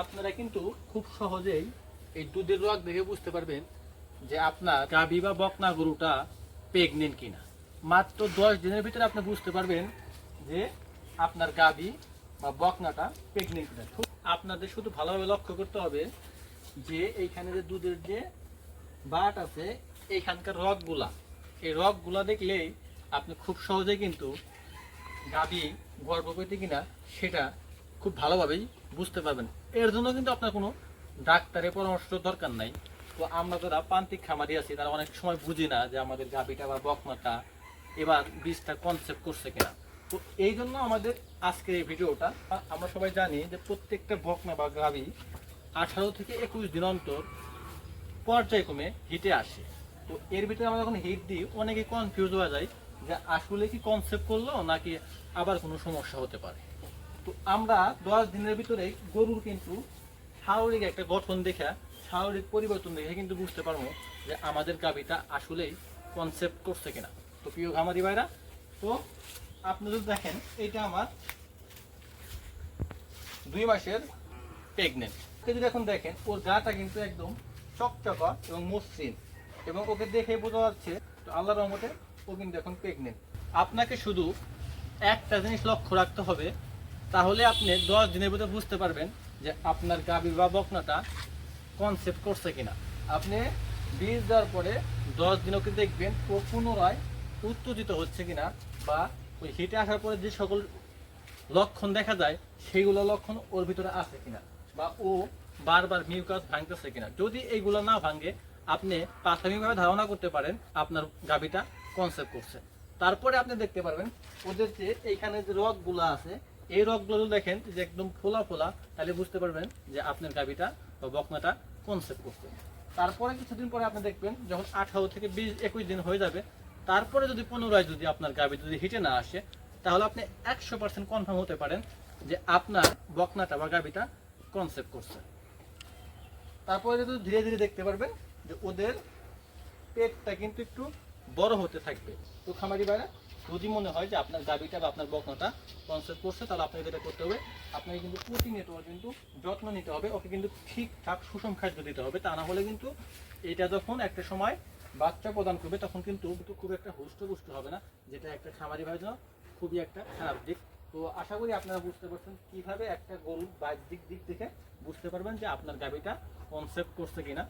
আপনারা কিন্তু খুব সহজেই এই দুধের রোগ দেখে বুঝতে পারবেন যে আপনার গাভী বা বকনা গরুটা প্রেগনেন্ট কিনা। মাত্র দশ দিনের ভিতরে আপনি বুঝতে পারবেন যে আপনার গাভী বা বকনাটা প্রেগনেন্ট কিনা। আপনাদের শুধু ভালোভাবে লক্ষ্য করতে হবে যে এইখানে যে দুধের যে বাট আছে, এইখানকার রগগুলা, এই রগগুলা দেখলেই আপনি খুব সহজে কিন্তু গাভী গর্ভবতী কিনা সেটা খুব ভালোভাবেই বুঝতে পারবেন। এর জন্য কিন্তু আপনার কোনো ডাক্তারের পরামর্শ দরকার নাই। তো আমরা যারা প্রান্তিক খামারি আছি, তারা অনেক সময় বুঝি না যে আমাদের গাভীটা বা বকমাটা এবার বীজটা কনসেপ্ট করছে কিনা। তো এই জন্য আমাদের আজকের এই ভিডিওটা, আমরা সবাই জানি যে প্রত্যেকটা বকনা বা গাভী আঠারো থেকে একুশ দিন অন্তর পর্যায়ক্রমে হিটে আসে। তো এর ভিতরে আমরা যখন হিট দিই, অনেকে কনফিউজ হয়ে যায় যে আসলে কি কনসেপ্ট করল নাকি আবার কোনো সমস্যা হতে পারে। তো আমরা দশ দিনের ভিতরে গরুর কিন্তু শারীরিক একটা গঠন দেখা, শারীরিক পরিবর্তন দেখে কিন্তু বুঝতে পারব যে আমাদের গাভীটা আসলেই কনসেপ্ট করছে কিনা। তো প্রিয় খামারি ভাইরা, তো আপনি যদি দেখেন এটা আমার দুই মাসের প্রেগনেন্ট ওকে যদি এখন দেখেন, ওর গাটা কিন্তু একদম চকচকা এবং মসৃণ এবং ওকে দেখে বোঝা যাচ্ছে, তো আল্লাহর রহমতে ও কিন্তু এখন প্রেগনেন্ট আপনাকে শুধু একটা জিনিস লক্ষ্য রাখতে হবে তাহলে আপনি দশ দিনের ভিতরে বুঝতে পারবেন যে আপনার গাভীর বা বকনাটা কনসেপ্ট করছে কিনা। আপনি বীজ দেওয়ার পরে দশ দিন ওকে দেখবেন পুনরায় উত্তেজিত হচ্ছে কিনা বা ওই হিটে আসার পরে যে সকল লক্ষণ দেখা যায়, সেইগুলো লক্ষণ ওর ভিতরে আছে কিনা বা ও বারবার মিউকাস ভাঙতেছে কিনা। যদি এইগুলো না ভাঙে, আপনি প্রাথমিকভাবে ধারণা করতে পারেন আপনার গাভীটা কনসেপ্ট করছে। তারপরে আপনি দেখতে পারবেন ওদের যে এইখানে যে রগগুলো আছে এই রগগুলো দেখেন যে একদম ফোলা ফোলা, তাহলে বুঝতে পারবেন যে আপনার গাভীটা বা বকনাটা কনসেপ্ট করছে। তারপরে কিছুদিন পরে আপনি দেখবেন, যখন আঠারো থেকে বিশ, একুশ দিন হয়ে যাবে, তারপরে যদি পুনরায় যদি আপনার গাভী যদি হিটে না আসে, তাহলে আপনি একশো পার্সেন্ট কনফার্ম হতে পারেন যে আপনার বকনাটা বা গাভীটা কনসেপ্ট করছে। তারপরে যদি ধীরে ধীরে দেখতে পারবেন যে ওদের পেটটা কিন্তু একটু বড় হতে থাকবে তো খামারি বাইরে যদি মনে হয় যে আপনার গাভীটা বা আপনার বকনাটা কনসেপ্ট করছে, তাহলে আপনাকে যেটা করতে হবে, আপনাকে কিন্তু প্রতিনিয়ত কিন্তু যত্ন নিতে হবে, ওকে কিন্তু ঠিকঠাক সুষম খাদ্য দিতে হবে। তা না হলে কিন্তু এটা যখন একটা সময় বাচ্চা প্রদান করবে, তখন কিন্তু খুব একটা হুষ্ট হবে না, যেটা একটা খামারি ভাইয়ের জন্য খুবই একটা খারাপ দিক। তো আশা করি আপনারা বুঝতে পারছেন কীভাবে একটা গরুর বাহ্যিক দিক থেকে বুঝতে পারবেন যে আপনার গাভীটা কনসেপ্ট করছে কিনা।